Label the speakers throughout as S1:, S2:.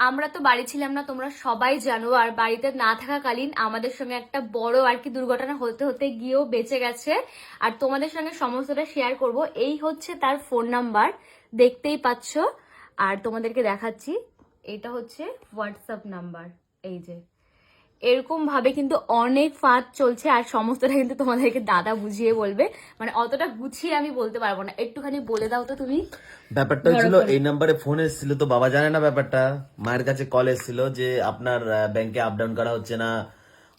S1: আমরা তো বাড়ি ছিলাম না, তোমরা সবাই জানো, আর বাড়িতে না থাকাকালীন আমাদের সঙ্গে একটা বড় আর কি দুর্ঘটনা হতে হতে গিয়েও বেঁচে গেছে। আর তোমাদের সঙ্গে সমস্তটা শেয়ার করব। এই হচ্ছে তার ফোন নাম্বার দেখতেই পাচ্ছ। আর তোমাদেরকে দেখাচ্ছি, এটা হচ্ছে হোয়াটসঅ্যাপ নাম্বার এই যে। এরকম ভাবে কিন্তু অনেক ফাঁদ চলছে আর সমস্তটা কিন্তু তোমাদেরকে দাদা বুঝিয়ে বলবে। মানে অতটা গুছিয়ে আমি বলতে পারব না। একটুখানি বলে দাও তো তুমি।
S2: ব্যাপারটা হচ্ছিল এই নাম্বারে ফোন এসেছিল তো বাবা জানে না ব্যাপারটা। মায়ের কাছে কল এসেছিল যে আপনার ব্যাংকে আপ ডাউন করা হচ্ছে না।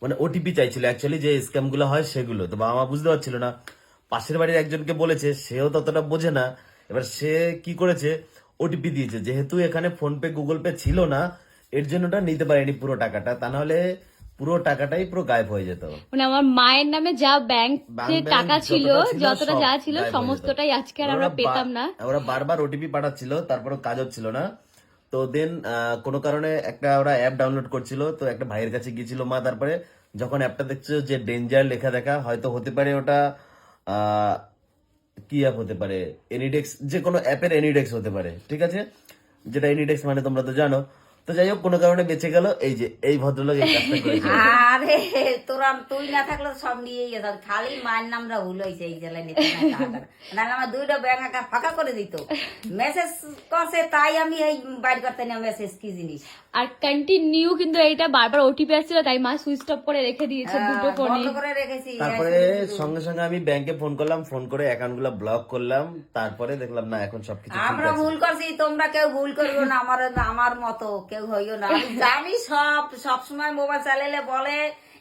S2: মানে ওটিপি চাইছিল অ্যাকচুয়ালি যে স্ক্যামগুলো হয় সেগুলো। তো বাবা মা বুঝতে পারছিল না। পাশের বাড়ির একজনকে বলেছে সেও ততটা বোঝে না। এবার সে কি করেছে? ওটিপি দিয়েছে। যেহেতু এখানে ফোন পে গুগল পে ছিল না এর জন্য নিতে পারেনি পুরো টাকাটা। তা নাহলে পুরো টাকাটাই পুরো গায়েব হয়ে যেত।
S1: মানে আমার মায়ের নামে যা ব্যাংক
S2: ব্যাংক
S1: টাকা ছিল
S2: যতটা
S1: যা ছিল। সমস্তটাই আজকে আর আমরা পেতাম না।
S2: ওরা বারবার ওটিপি পাঠাচ্ছিল তারপরে কাজ হচ্ছিল না। তো দেন কোনো কারণে একটা ওরা অ্যাপ ডাউনলোড করছিল তো একটা ভাইয়ের কাছে গিয়েছিল মা তারপরে যখন অ্যাপটা দেখছ যে ডেঞ্জার লেখা দেখা হয়তো হতে পারে ওটা আহ, কি অ্যাপ হতে পারে? এনিডেক্স যে কোনো অ্যাপের এনিডেক্স হতে পারে ঠিক আছে? যেটা এনিডেক্স মানে তোমরা তো জানো। তো যাই হোক কোনো কারণে বেঁচে গেল। এই যে এই ভদ্রলোক এই কাজটা করেছে।
S3: আরে তোরা তুই না থাকলে সব নিয়েই যেত খালি মায়ের নামটা ভুল হয়েছে এই জেলায় নিতে না আমার দুইটা ব্যাংক অ্যাকাউন্ট ফাঁকা করে দিত। মেসেজ করছে তাই আমি এই বাইর করতে না মেসেজ কি জিনিস?
S1: আর কন্টিনিউ কিন্তু এইটা বারবার ওটিপি আসছিল তাই মা সুইচ অফ করে রেখে দিয়েছে দুটো ফোনে
S3: বন্ধ করে রেখেছি
S2: তারপরে সঙ্গে সঙ্গে আমি ব্যাংকে ফোন করলাম ফোন করে অ্যাকাউন্টগুলো ব্লক করলাম। তারপরে দেখলাম না এখন সবকিছু
S3: আমরা ভুল করছি তোমরা কেউ ভুল করিও না আমার আমার মতো কেউ হইও না। আমি জানি সব সব সময় মোবাইল চালাইলে বলে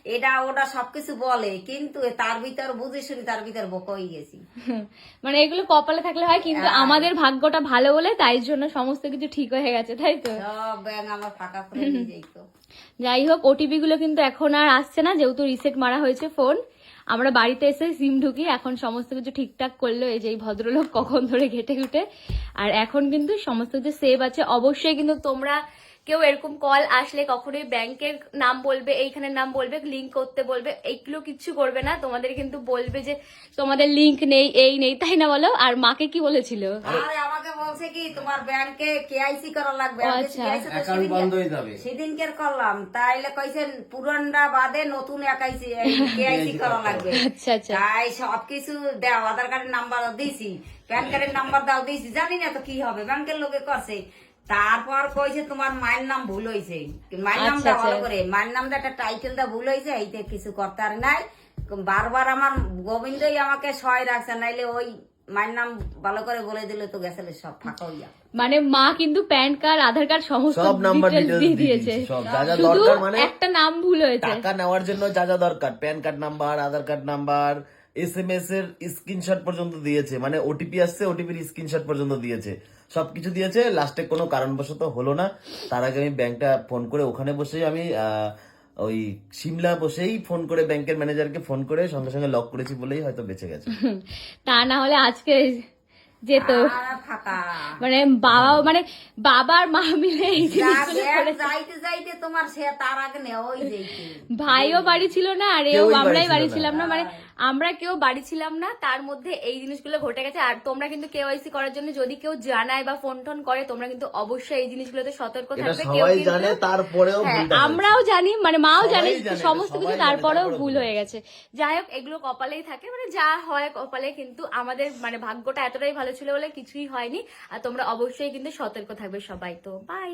S3: এটা ওটা সবকিছু বলে কিন্তু তার ভিতর বুঝে শুনি তার ভিতর বকই গেছি।
S1: মানে এগুলো কপালে থাকলে হয় কিন্তু আমাদের ভাগ্যটা ভালো বলে তাই জন্য সমস্ত কিছু ঠিক হয়ে গেছে তাই তো?
S3: সব আমার ফাঁকা করে দিয়ে
S1: যাই হোক ওটিপি গুলো কিন্তু এখন আর আসছে না যেহেতু রিসেট মারা হয়েছে ফোন আমরা বাড়িতে এসে সিম ঢুকি এখন সমস্ত কিছু ঠিকঠাক করল এই যে এই ভদ্রলোক কখন ধরে ঘেটে ঘুটে। আর এখন কিন্তু সমস্ত কিছু সেভ আছে। অবশ্যই কিন্তু তোমরা কেউ এরকম কল আসলে কখনোই ব্যাংকের নাম বলবে এইখানের নাম বলবে লিঙ্ক করতে বলবে এইগুলো কিচ্ছু করবে না। তোমাদের কিন্তু বলবে যে তোমাদের লিঙ্ক নেই এই নেই তাই না বলো? আর মাকে কি বলেছিল?
S3: আরে আমাকে বলছে কি তোমার ব্যাংকে কেআইসি করা লাগবে।
S1: আচ্ছা।
S2: অ্যাকাউন্ট
S3: সেদিনকে-
S2: বন্ধ হয়ে যাবে।
S3: সেদিনকে করলাম। তাইলে কইছেন পুরানটা বাদে নতুন একাইসি কেআইসি করা লাগবে।
S1: আচ্ছা আচ্ছা।
S3: তাই সবকিছু দাও আধার কার্ডের নাম্বার দিয়েছি প্যান কার্ডের নাম্বার দাও দিয়েছি জানি না তো কি হবে ব্যাংকের লোকে করছে। তারপর কইছে তোমার মায়ের নাম ভুল হয়েছে মায়ের
S1: আচ্ছা,
S3: নামটা ভালো
S1: আচ্ছা।
S3: করে। মায়ের নামটা একটা টাইটেলটা ভুল হয়েছে এইতে কিছু করতে আর নাই। বারবার আমার গোবিন্দই আমাকে সয় রাখছে নাইলে ওই মায়ের নাম ভালো করে বলে দিলে তো গেছে সব ফাঁকা হইয়া।
S1: মানে মা কিন্তু প্যান কার্ড আধার কার্ড সমস্ত
S2: সব নাম্বার
S1: দিয়ে দিয়েছে।
S2: সব যা যা দরকার মানে
S1: একটা নাম ভুল হয়েছে।
S2: টাকা নেওয়ার জন্য যা যা দরকার PAN card number Aadhaar card number S M S এর স্ক্রিনশট পর্যন্ত দিয়েছে। মানে ওটিপি আসছে ওটিপির স্ক্রিনশট পর্যন্ত দিয়েছে। সবকিছু দিয়েছে, লাস্টে কোনো কারণবশত হলো না। তার আগে আমি ব্যাংকটা ফোন করে ওখানে বসেই আমি ওই সিমলা বসেই ফোন করে ব্যাংকের ম্যানেজারকে ফোন করে সঙ্গে সঙ্গে লক করেছি বলেই হয়তো বেঁচে গেছে।
S1: তা না হলে আজকে যেত। মানে বাবা মানে বাবার মা মিলে এই
S3: যা
S1: জিনিসগুলো
S3: ব্যাগ
S1: করেছে।
S3: যাইতে যাইতে তোমার সে তার আগে নেওয়াই
S1: ভাইও বাড়ি ছিল না আর এও আমরাই বাড়ি ছিলাম না। মানে আমরা কেউ বাড়ি ছিলাম না তার মধ্যে এই জিনিসগুলো ঘটে গেছে। আর তোমরা কিন্তু কেওয়াইসি করার জন্য যদি কেউ জানায় বা ফোন টোন করে তোমরা কিন্তু অবশ্যই এই জিনিসগুলোতে সতর্ক থাকবে। কেউ
S2: সবাই জানে তারপরেও
S1: হ্যাঁ। আমরাও জানি মানে মাও জানে সমস্ত কিছু
S2: তারপরেও
S1: ভুল
S2: ভুল
S1: হয়ে গেছে। যাই হোক এগুলো কপালেই থাকে মানে যা হয় কপালে কিন্তু আমাদের মানে ভাগ্যটা এতটাই ভালো ছিল বলে কিছুই হয়নি। আর তোমরা অবশ্যই কিন্তু সতর্ক থাকবে সবাই। তো বাই